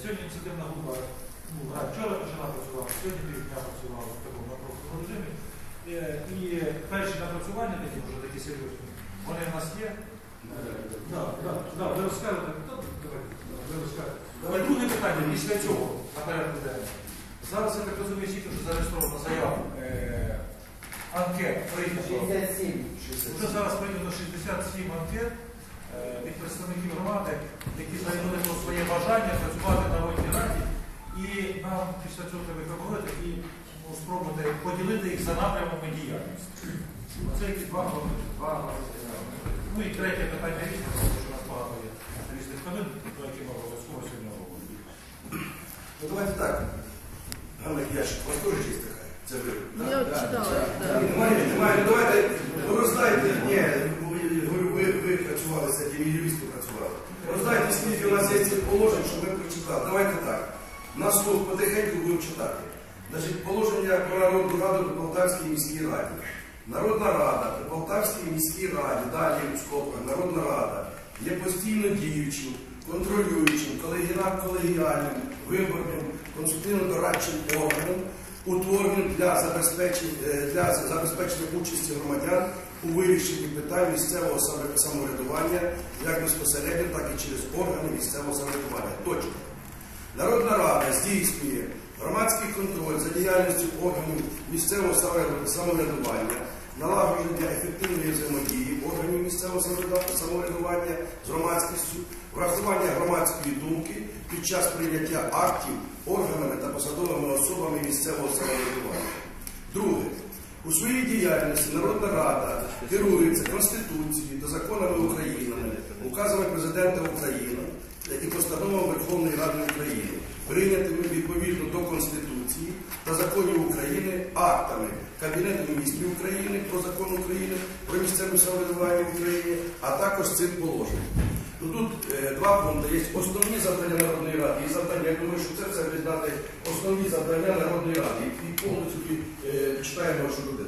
Сьогодні ініціативна група ну, вчора почала працювати, сьогодні півдня працювала в такому напруженому режимі. Е, І перші напрацювання такі, вже такі серйозні, вони в нас є. Ви розкажете. Давайте, ви розкажете. Друге питання після цього на порядку денному. Зараз я так розумію, тільки що зареєстрована заява. Е, анкет прийнято. 67. Вже зараз прийнято 67 анкет е, від представників громади, які заявили про своє бажання працювати. І нам після цього треба їх і ну, спробувати поділити їх за напрямами діяльності. Оце які два голови, два голови. Ну і третє питання різне, тому що у нас багато є різних новин, про які ми обов'язково сьогодні говоримо. Ну давайте так. Ганна Яшик, у вас теж є така? Це ви? Я читала, да. Немає, немає. Ну давайте, ну роздайте, ні, говорю, ви, ви працювали з цим, і юристи працювали. Роздайте, скільки у нас є цих положень, щоб ми прочитали. Давайте так. На слух потихеньку будемо читати. Значить, положення про народну раду при Полтавській міській раді. Народна рада при Полтавській міській раді, далі у скобках, Народна рада є постійно діючим, контролюючим, колегіальним, виборним, консультативно-дорадчим органом, утвореним для забезпечення, для забезпечення участі громадян у вирішенні питань місцевого самоврядування як безпосередньо, так і через органи місцевого самоврядування. Точно. Народна рада здійснює громадський контроль за діяльністю органів місцевого самоврядування, налагодження ефективної взаємодії органів місцевого самоврядування з громадськістю, врахування громадської думки під час прийняття актів органами та посадовими особами місцевого самоврядування. Друге. У своїй діяльності Народна Рада керується Конституцією та законами України, указами Президента України і постановами Верховної Ради України, прийнятими відповідно до Конституції та законів України, актами Кабінету міністрів України про закон України про місцеве самоврядування в Україні, а також цим положенням. Ну, тут е, два пункти. Є основні завдання Народної Ради і завдання. Я думаю, що це все віддати основні завдання Народної Ради. І повністю е, читаємо, що буде.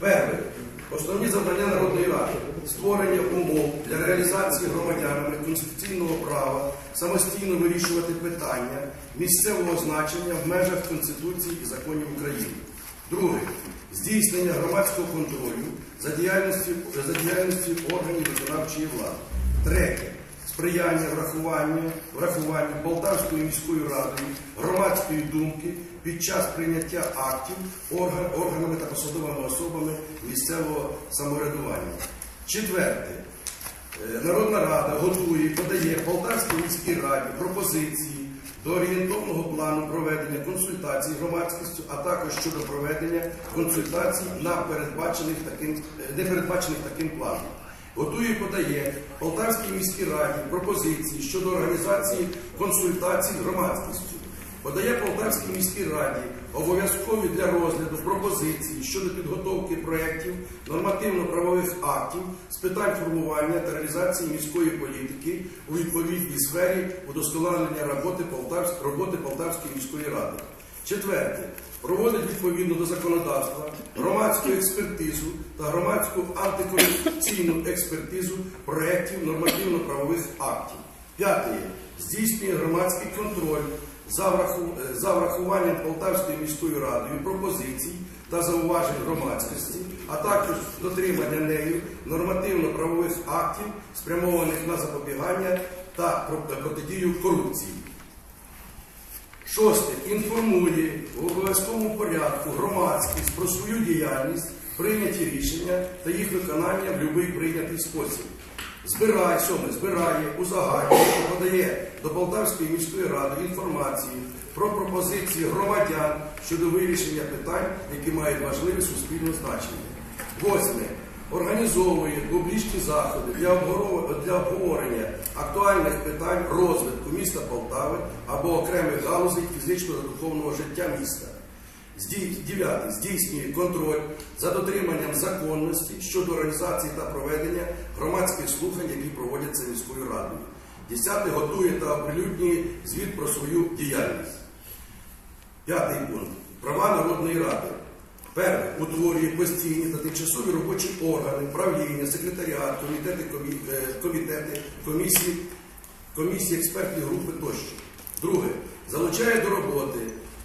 Перше. Основні завдання Народної Ради створення умов для реалізації громадянами конституційного права самостійно вирішувати питання місцевого значення в межах Конституції і законів України. Друге. Здійснення громадського контролю за діяльністю, органів виконавчої влади. Третє. Сприяння врахуванню, врахуванню Полтавською міською радою громадської думки під час прийняття актів орган, органами та посадовими особами місцевого самоврядування. Четверте. Е, Народна рада готує і подає Полтавській міській раді пропозиції до орієнтовного плану проведення консультацій громадськістю, а також щодо проведення консультацій на передбачених таким, е, не передбачених таким планом. Готує і подає Полтавській міській раді пропозиції щодо організації консультацій громадськістю. Подає Полтавській міській раді обов'язкові для розгляду пропозиції щодо підготовки проєктів нормативно-правових актів з питань формування та реалізації міської політики у відповідній сфері удосконалення роботи Полтавської міської ради. Четверте. Проводить відповідно до законодавства громадську експертизу та громадську антикорупційну експертизу проєктів нормативно-правових актів. П'яте. Здійснює громадський контроль за, е, врахуванням Полтавською міською радою пропозицій та зауважень громадськості, а також дотримання нею нормативно-правових актів, спрямованих на запобігання та протидію корупції. Шосте. Інформує в обов'язковому порядку громадськість про свою діяльність, прийняті рішення та їх виконання в будь-який прийнятий спосіб. Збирає, сьоме, збирає, узагальнює подає до Полтавської міської ради інформацію про пропозиції громадян щодо вирішення питань, які мають важливе суспільне значення. Восьме. Організовує публічні заходи для обговорення актуальних питань розвитку міста Полтави або окремих галузей фізичного та духовного життя міста. Зді- Дев'яте. Здійснює контроль за дотриманням законності щодо організації та проведення громадських слухань, які проводяться міською радою. Десяте. Готує та оприлюднює звіт про свою діяльність. П'ятий пункт. Права Народної Ради. Перше. Утворює постійні та тимчасові робочі органи, правління, секретаріат, комітети, е, комітети комісії, комісії, експертні групи тощо. Друге, залучає до роботи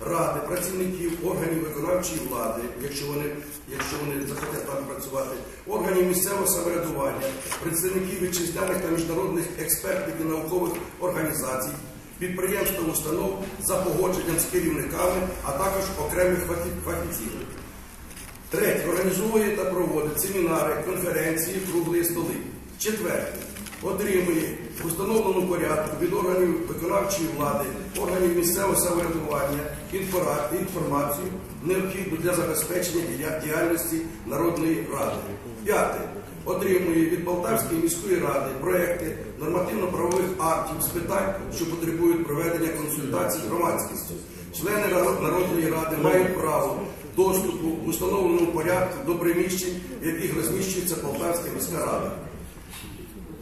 ради, працівників органів виконавчої влади, якщо вони, якщо вони захотять там працювати, органів місцевого самоврядування, представників вітчизняних та міжнародних експертних і наукових організацій, підприємств та установ за погодженням з керівниками, а також окремих фахі- фахівців. Третє. Організовує та проводить семінари, конференції, круглі столи. Четверте. Отримує в установленому порядку від органів виконавчої влади, органів місцевого самоврядування інформацію, необхідну для забезпечення діяльності Народної ради. П'яте. Отримує від Полтавської міської ради проекти нормативно-правових актів з питань, що потребують проведення консультацій з громадськістю. Члени Народної ради мають право доступу в установленому порядку до приміщень, в яких розміщується Полтавська міська рада.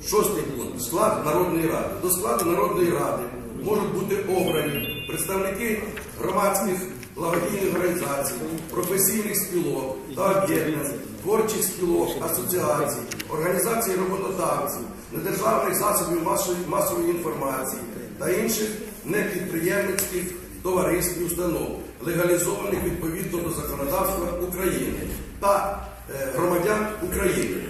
Шостий пункт. Склад Народної ради. До складу Народної ради можуть бути обрані представники громадських благодійних організацій, професійних спілок та об'єднань, творчих спілок, асоціацій, організацій роботодавців, недержавних засобів масової, інформації та інших непідприємницьких товариств і установ, легалізованих відповідно до законодавства України та е, громадян України.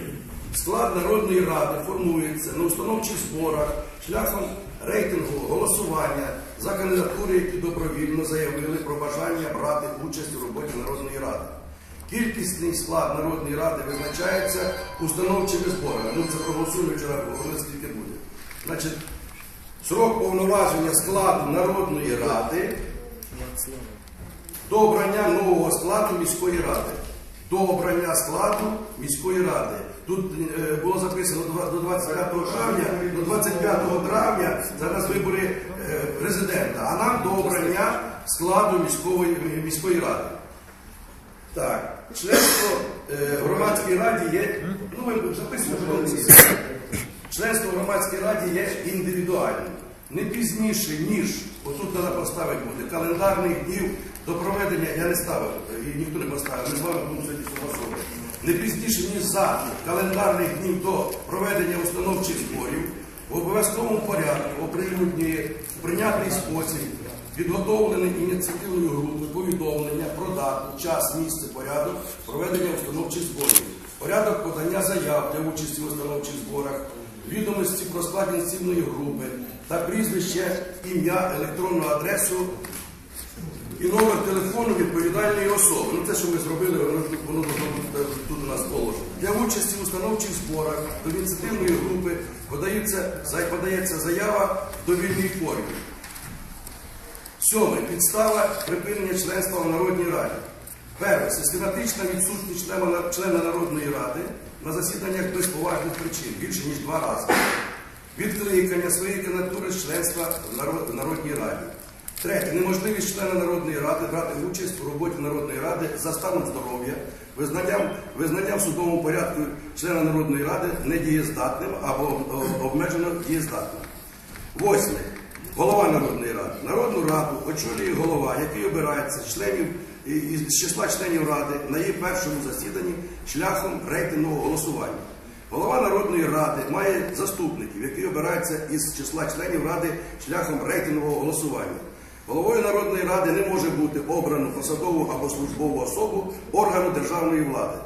Склад Народної ради формується на установчих зборах шляхом рейтингового голосування за кандидатури, які добровільно заявили про бажання брати участь у роботі Народної ради. Кількісний склад Народної ради визначається установчими зборами. Ми це проголосуємо вчора, говорили, скільки буде. Значить, срок повноваження складу Народної ради до обрання нового складу міської ради. До обрання складу міської ради. Тут е, було записано до 25 травня, до 25 травня зараз вибори е, президента, а нам до обрання складу міської, ради. Так, членство е, в громадській раді є. Ну, ви записуєте, що Членство в громадській раді є індивідуальним. Не пізніше, ніж, отут треба поставити буде, календарних днів до проведення, я не ставив, і ніхто не поставив, ми з вами будемо сьогодні согласовувати. Не пізніше, ніж за календарних днів до проведення установчих зборів, в обов'язковому порядку оприлюднює в прийнятний спосіб підготовлений ініціативною групою повідомлення про дату, час, місце, порядок проведення установчих зборів, порядок подання заяв для участі в установчих зборах, відомості про склад ініціативної групи та прізвище, ім'я, електронну адресу і номер телефону відповідальної особи. Ну, те, що ми зробили, воно, воно бути тут у нас положено. Для участі в установчих зборах до ініціативної групи подається, подається заява в довільній формі. Сьоме. Підстава припинення членства в Народній Раді. Перше. Систематична відсутність члена, члена Народної Ради на засіданнях без поважних причин більше ніж два рази. Відкликання своєї кандидатури з членства в Народній Раді. Третє. Неможливість члена Народної Ради брати участь у роботі Народної Ради за станом здоров'я, визнанням, визнанням в судовому порядку члена Народної Ради недієздатним або обмежено дієздатним. Восьме. Голова Народної Ради. Народну раду очолює голова, який обирається з членів із числа членів Ради на її першому засіданні шляхом рейтингового голосування. Голова Народної Ради має заступників, які обираються із числа членів Ради шляхом рейтингового голосування. Головою Народної Ради не може бути обрано посадову або службову особу органу державної влади.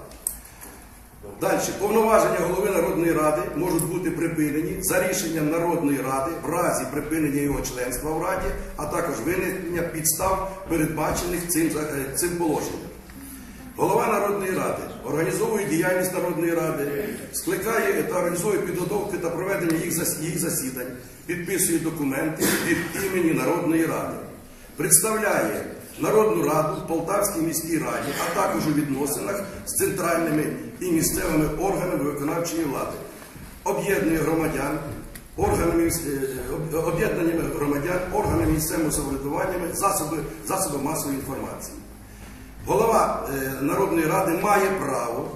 Далі повноваження голови Народної Ради можуть бути припинені за рішенням Народної Ради в разі припинення його членства в Раді, а також виникнення підстав, передбачених цим, е, цим положенням. Голова Народної Ради організовує діяльність Народної Ради, скликає та організує підготовки та проведення їх засідань, підписує документи від імені Народної Ради, представляє Народну Раду в Полтавській міській раді, а також у відносинах з центральними і місцевими органами виконавчої влади, об'єднує громадян, органами е, об- об'єднаннями громадян, органами місцевого самоврядування, засоби, засоби масової інформації. Голова е, Народної ради має право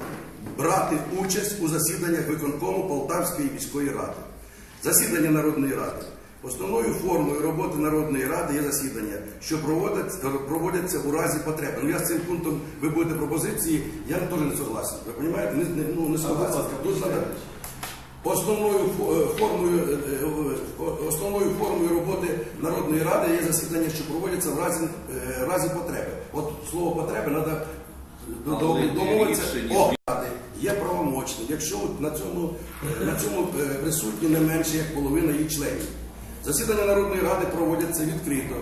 брати участь у засіданнях виконкому Полтавської міської ради. Засідання Народної ради. Основною формою роботи Народної ради є засідання, що проводяться, у разі потреби. Ну я з цим пунктом ви будете пропозиції, я теж не согласен. Ви розумієте? Не, не, ну, не согласен. Тут Основною е, формою, е, е, основною формою роботи Народної ради є засідання, що проводяться в разі, разі потреби. От слово потреби треба домовитися. є правомочним, якщо на цьому, на цьому присутні не менше як половина її членів. Засідання Народної ради проводяться відкрито.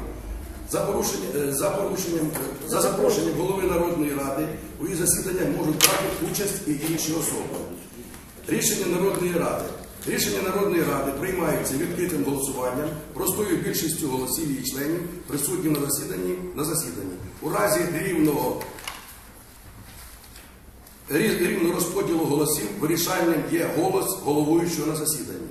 За, порушення, е, за, порушенням, е, за запрошенням голови Народної ради у її засіданнях можуть брати участь і інші особи. Рішення Народної ради. Рішення Народної ради приймаються відкритим голосуванням, простою більшістю голосів її членів, присутніх на засіданні, на засіданні. У разі рівного рів- рівного розподілу голосів вирішальним є голос головуючого на засіданні.